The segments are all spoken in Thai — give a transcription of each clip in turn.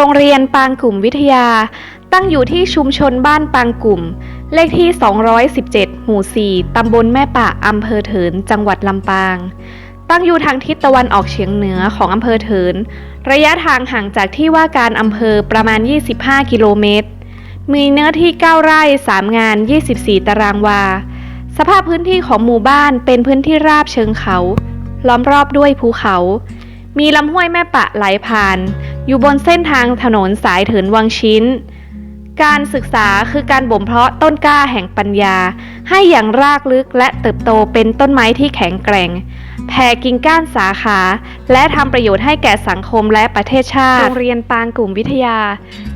โรงเรียนปางกลุ่มวิทยา ตั้งอยู่ที่ชุมชนบ้านปางกลุ่ม เลขที่ 217 หมู่ 4 ตำบลแม่ปะอำเภอเถิน จังหวัดลำปาง ตั้งอยู่ทางทิศตะวันออกเฉียงเหนือของอำเภอเถิน ระยะทางห่างจากที่ว่าการอำเภอประมาณ 25 กิโลเมตร มีเนื้อที่ 9 ไร่ 3 งาน 24 ตารางวา สภาพพื้นที่ของหมู่บ้านเป็นพื้นที่ราบเชิงเขา ล้อมรอบด้วยภูเขา มีลำห้วยแม่ปะไหลผ่าน อยู่บนเส้นทางถนนสายเถินวังชิ้น การศึกษาคือการบ่มเพาะต้นกล้าแห่งปัญญา ให้อย่างรากลึกและเติบโตเป็นต้นไม้ที่แข็งแกร่ง แผ่กิ่งก้านสาขา และทำประโยชน์ให้แก่สังคมและประเทศชาติ โรงเรียนปางกลุ่มวิทยา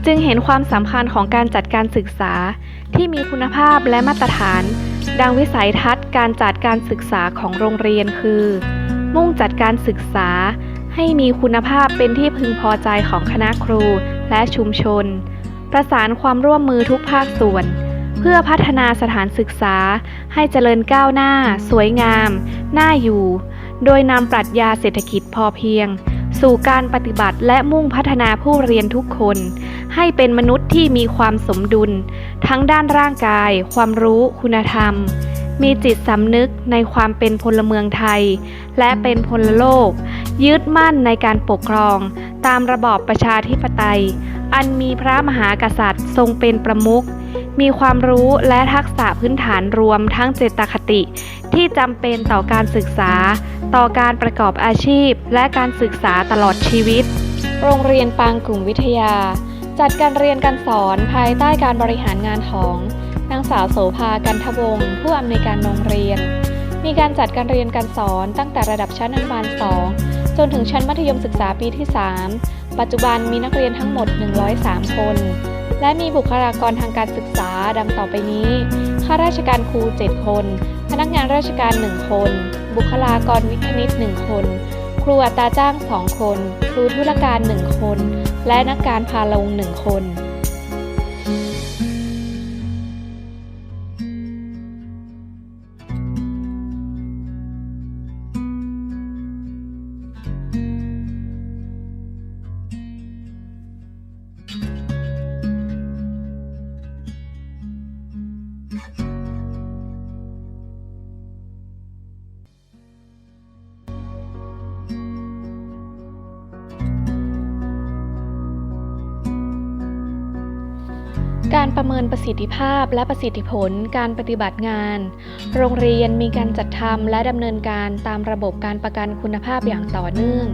จึงเห็นความสำคัญของการจัดการศึกษา ที่มีคุณภาพและมาตรฐาน ดังวิสัยทัศน์การจัดการศึกษาของโรงเรียนคือ มุ่งจัดการศึกษา ให้มีคุณภาพเป็นที่พึงพอใจของคณะครูและชุมชน ประสานความร่วมมือทุกภาคส่วน เพื่อพัฒนาสถานศึกษาให้เจริญก้าวหน้า สวยงาม น่าอยู่ โดยนำปรัชญาเศรษฐกิจพอเพียง สู่การปฏิบัติและมุ่งพัฒนาผู้เรียนทุกคน ให้เป็นมนุษย์ที่มีความสมดุล ทั้งด้านร่างกาย ความรู้ คุณธรรม มีจิตสำนึกในความเป็นพลเมืองไทย และเป็นพลโลก ยึดมั่นในการปกครอง ตามระบอบประชาธิปไตย อันมีพระมหากษัตริย์ทรงเป็นประมุขมีความรู้และทักษะพื้นฐานรวมทั้งเจตคติ ที่จำเป็นต่อการศึกษา ต่อการประกอบอาชีพ และการศึกษาตลอดชีวิต โรงเรียนปางกลุ่มวิทยา จัดการเรียนการสอนภายใต้การบริหารงานของ นางสาวโสภากันทวงศ์ผู้อำนวยการโรงเรียน มีการจัดการเรียนการสอนตั้งแต่ระดับชั้นอนุบาล 2 จนถึงชั้นมัธยมศึกษาปีที่ 3 ปัจจุบันมีนักเรียนทั้งหมด 103 คน และมีบุคลากรทางการศึกษาดังต่อไปนี้ ข้าราชการครู 7 คน พนักงานราชการ 1 คน บุคลากรวิทย์คณิต1 คนครูอัตราจ้าง 2 คน ครูธุรการ 1 คน และนักการพาลง 1 คน การประเมินประสิทธิภาพและประสิทธิผลการปฏิบัติงาน โรงเรียนมีการจัดทำและดำเนินการตามระบบการประกันคุณภาพอย่างต่อเนื่อง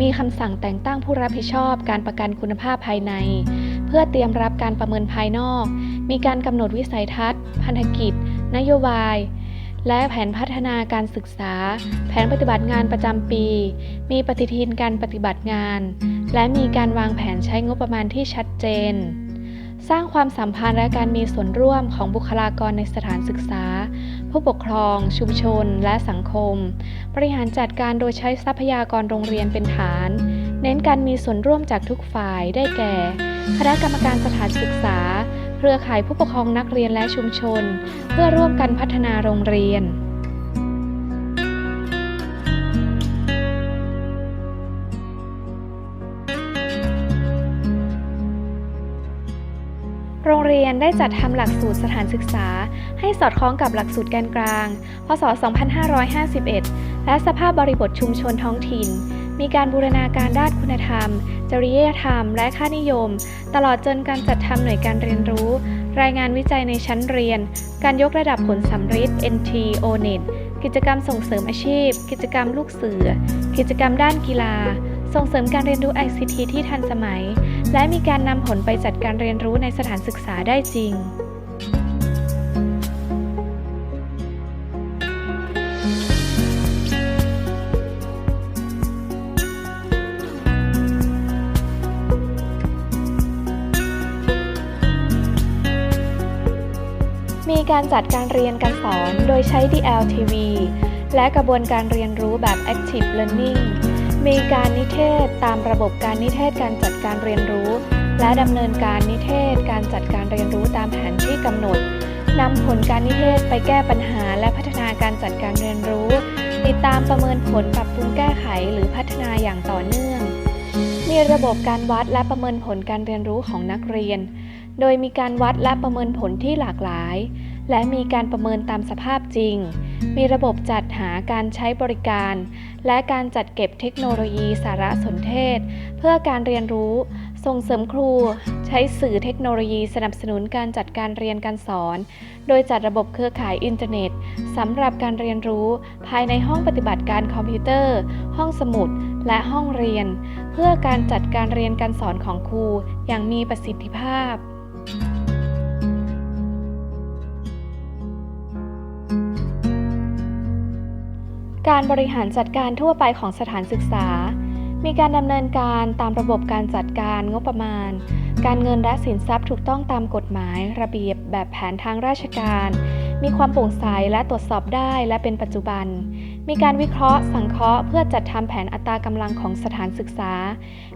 มีคำสั่งแต่งตั้งผู้รับผิดชอบการประกันคุณภาพภายใน เพื่อเตรียมรับการประเมินภายนอก มีการกำหนดวิสัยทัศน์ พันธกิจ นโยบาย และแผนพัฒนาการศึกษา แผนปฏิบัติงานประจำปี มีปฏิทินการปฏิบัติงาน และมีการวางแผนใช้งบประมาณที่ชัดเจน สร้างความสัมพันธ์และการมีส่วนร่วมของบุคลากรในสถานศึกษา ผู้ปกครอง ชุมชน และสังคม บริหารจัดการโดยใช้ทรัพยากรโรงเรียนเป็นฐาน เน้นการมีส่วนร่วมจากทุกฝ่ายได้แก่ คณะกรรมการสถานศึกษา เครือข่ายผู้ปกครองนักเรียนและชุมชน เพื่อร่วมกันพัฒนาโรงเรียน รียนได้จัดทำหลักสูตรสถานศึกษา ให้สอดคล้องกับหลักสูตรแกนกลาง พศ 2551 และสภาพบริบทชุมชนท้องถิ่น มีการบูรณาการด้านคุณธรรม จริยธรรม และค่านิยม ตลอดจนการจัดทำหน่วยการเรียนรู้ รายงานวิจัยในชั้นเรียน การยกระดับผลสัมฤทธิ์ NT ONET กิจกรรมส่งเสริมอาชีพ กิจกรรมลูกเสือ กิจกรรมด้านกีฬา ส่งเสริมการเรียนรู้ ICT ที่ทันสมัย และมีการนำผลไปจัดการเรียนรู้ในสถานศึกษาได้จริงมีการจัดการเรียนการสอนโดยใช้ DLTV และกระบวนการเรียนรู้แบบ Active Learning มีการนิเทศตามระบบการนิเทศการจัดการเรียนรู้ และดำเนินการนิเทศการจัดการเรียนรู้ตามแผนที่กำหนดนำผลการนิเทศไปแก้ปัญหาและพัฒนาการจัดการเรียนรู้ ติดตามประเมินผลปรับปรุงแก้ไขหรือพัฒนาอย่างต่อเนื่อง มีระบบการวัดและประเมินผลการเรียนรู้ของนักเรียน โดยมีการวัดและประเมินผลที่หลากหลาย และมีการประเมินตามสภาพจริง มีระบบจัดหาการใช้บริการ และการจัดเก็บเทคโนโลยีสารสนเทศ เพื่อการเรียนรู้ ส่งเสริมครู ใช้สื่อเทคโนโลยีสนับสนุนการจัดการเรียนการสอน โดยจัดระบบเครือข่ายอินเทอร์เน็ตสำหรับการเรียนรู้ ภายในห้องปฏิบัติการคอมพิวเตอร์ ห้องสมุด และห้องเรียน เพื่อการจัดการเรียนการสอนของครูอย่างมีประสิทธิภาพ การบริหารจัดการทั่วไปของสถานศึกษา มีการดำเนินการตามระบบการจัดการงบประมาณ การเงินและสินทรัพย์ถูกต้องตามกฎหมาย ระเบียบแบบแผนทางราชการ มีความโปร่งใสและตรวจสอบได้และเป็นปัจจุบัน มีการวิเคราะห์ สังเคราะห์เพื่อจัดทำแผนอัตรากำลังของสถานศึกษา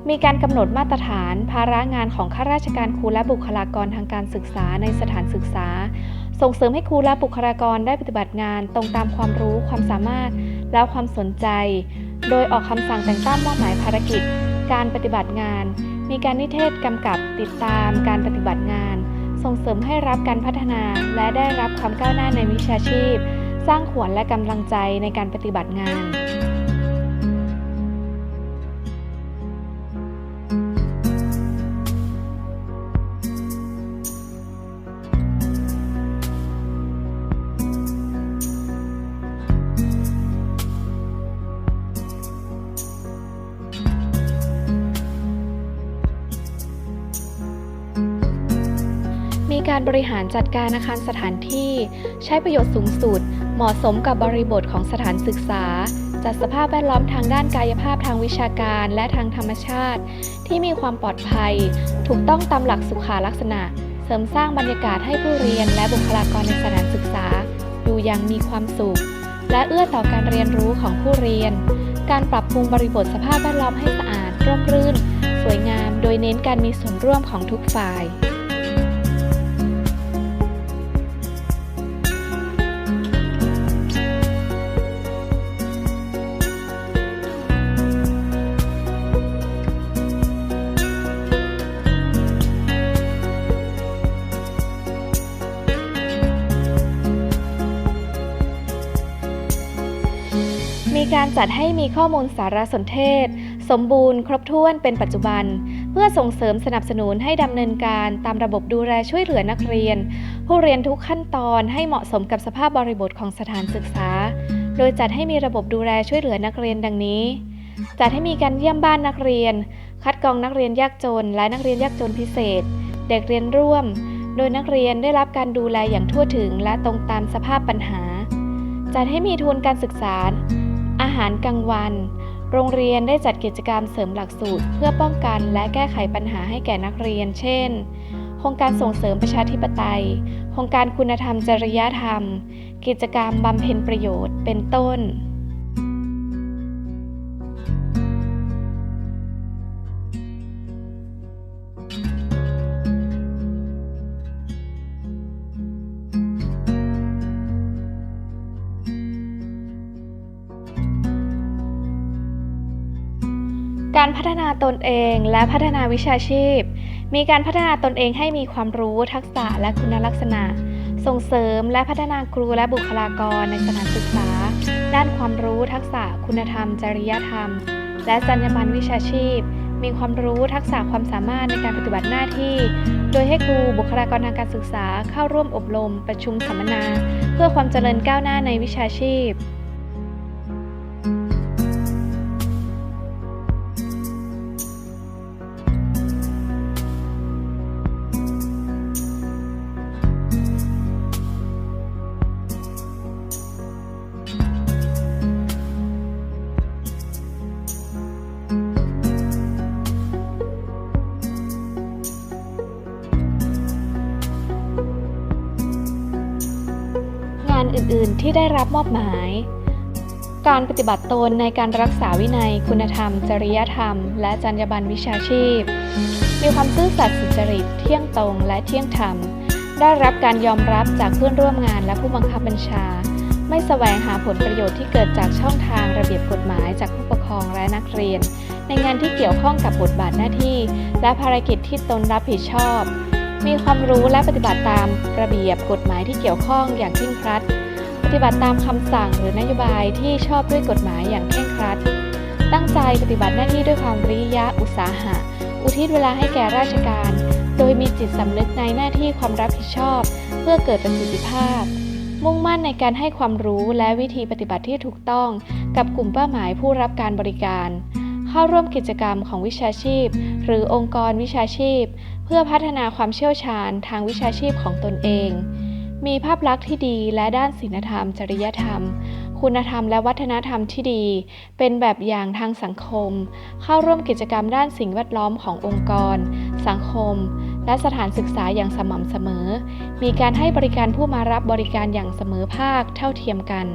มีการกำหนดมาตรฐาน ภาระงานของข้าราชการครูและบุคลากรทางการศึกษาในสถานศึกษา ส่งเสริมให้ครูและบุคลากรได้ปฏิบัติงานตรงตามความรู้ความสามารถ แล้วความสนใจ โดยออกคำสั่งแต่งตั้งมอบหมายภารกิจ การปฏิบัติงาน มีการนิเทศกำกับติดตามการปฏิบัติงาน ส่งเสริมให้รับการพัฒนาและได้รับความก้าวหน้าในวิชาชีพ สร้างขวัญและกำลังใจในการปฏิบัติงานีการบริหารจัดการอาคารสถานที่ ใช้ประโยชน์สูงสุด เหมาะสมกับบริบทของสถานศึกษา จัดสภาพแวดล้อมทางด้านกายภาพทางวิชาการและทางธรรมชาติ ที่มีความปลอดภัย ถูกต้องตามหลักสุขาลักษณะ เสริมสร้างบรรยากาศให้ผู้เรียนและบุคลากรในสถานศึกษา อยู่อย่างมีความสุข และเอื้อต่อการเรียนรู้ของผู้เรียน การปรับปรุงบริบทสภาพแวดล้อมให้สะอาดร่มรื่น สวยงาม โดยเน้นการมีส่วนร่วมของทุกฝ่าย การจัดให้มีข้อมูลสารสนเทศ สมบูรณ์ครบถ้วนเป็นปัจจุบัน เพื่อส่งเสริมสนับสนุนให้ดำเนินการตามระบบดูแลช่วยเหลือนักเรียน ผู้เรียนทุกขั้นตอนให้เหมาะสมกับสภาพบริบทของสถานศึกษา โดยจัดให้มีระบบดูแลช่วยเหลือนักเรียนดังนี้ จัดให้มีการเยี่ยมบ้านนักเรียน คัดกรองนักเรียนยากจน และนักเรียนยากจนพิเศษ เด็กเรียนร่วม โดยนักเรียนได้รับการดูแลอย่างทั่วถึงและตรงตามสภาพปัญหาจัดให้มีทุนการศึกษาารกลางวัน โรงเรียนได้จัดกิจกรรมเสริมหลักสูตร เพื่อป้องกันและแก้ไขปัญหาให้แก่นักเรียน เช่น โครงการส่งเสริมประชาธิปไตย โครงการคุณธรรมจริยธรรม กิจกรรมบำเพ็ญประโยชน์ เป็นต้น การพัฒนาตนเองและพัฒนาวิชาชีพ มีการพัฒนาตนเองให้มีความรู้ทักษะและคุณลักษณะ ส่งเสริมและพัฒนาครูและบุคลากรในสถานศึกษา ด้านความรู้ทักษะคุณธรรม จริยธรรม และจรรยาบรรณวิชาชีพ มีความรู้ทักษะความสามารถในการปฏิบัติหน้าที่ โดยให้ครูบุคลากรทางการศึกษาเข้าร่วมอบรม ประชุมสัมมนา เพื่อความเจริญก้าวหน้าในวิชาชีพ อื่นๆที่ได้รับมอบหมาย การปฏิบัติตนในการรักษาวินัย คุณธรรม จริยธรรม และจรรยาบรรณวิชาชีพ มีความซื่อสัตย์สุจริต เที่ยงตรงและเที่ยงธรรม ได้รับการยอมรับจากเพื่อนร่วมงานและผู้บังคับบัญชา ไม่แสวงหาผลประโยชน์ที่เกิดจากช่องทางระเบียบกฎหมายจากผู้ปกครองและนักเรียน ในงานที่เกี่ยวข้องกับบทบาทหน้าที่ และภารกิจที่ตนรับผิดชอบมีความรู้และปฏิบัติตามระเบียบกฎหมายที่เกี่ยวข้องอย่างเคร่งครัด ฏิบัติตามคำสั่งหรือนโยบายที่ชอบด้วยกฎหมายอย่างเคร่งครัด ตั้งใจปฏิบัติหน้าที่ด้วยความริยะอุตสาหะ อุทิศเวลาให้แก่ราชการ โดยมีจิตสำนึกในหน้าที่ความรับผิดชอบ เพื่อเกิดประสิทธิภาพ มุ่งมั่นในการให้ความรู้และวิธีปฏิบัติที่ถูกต้อง กับกลุ่มเป้าหมายผู้รับการบริการ เข้าร่วมกิจกรรมของวิชาชีพ หรือองค์กรวิชาชีพ เพื่อพัฒนาความเชี่ยวชาญทางวิชาชีพของตนเอง มีภาพลักษณ์ที่ดีและด้านศีลธรรม จริยธรรม คุณธรรมและวัฒนธรรมที่ดี เป็นแบบอย่างทางสังคม เข้าร่วมกิจกรรมด้านสิ่งแวดล้อมขององค์กร สังคม และสถานศึกษาอย่างสม่ำเสมอ มีการให้บริการผู้มารับบริการอย่างเสมอภาคเท่าเทียมกัน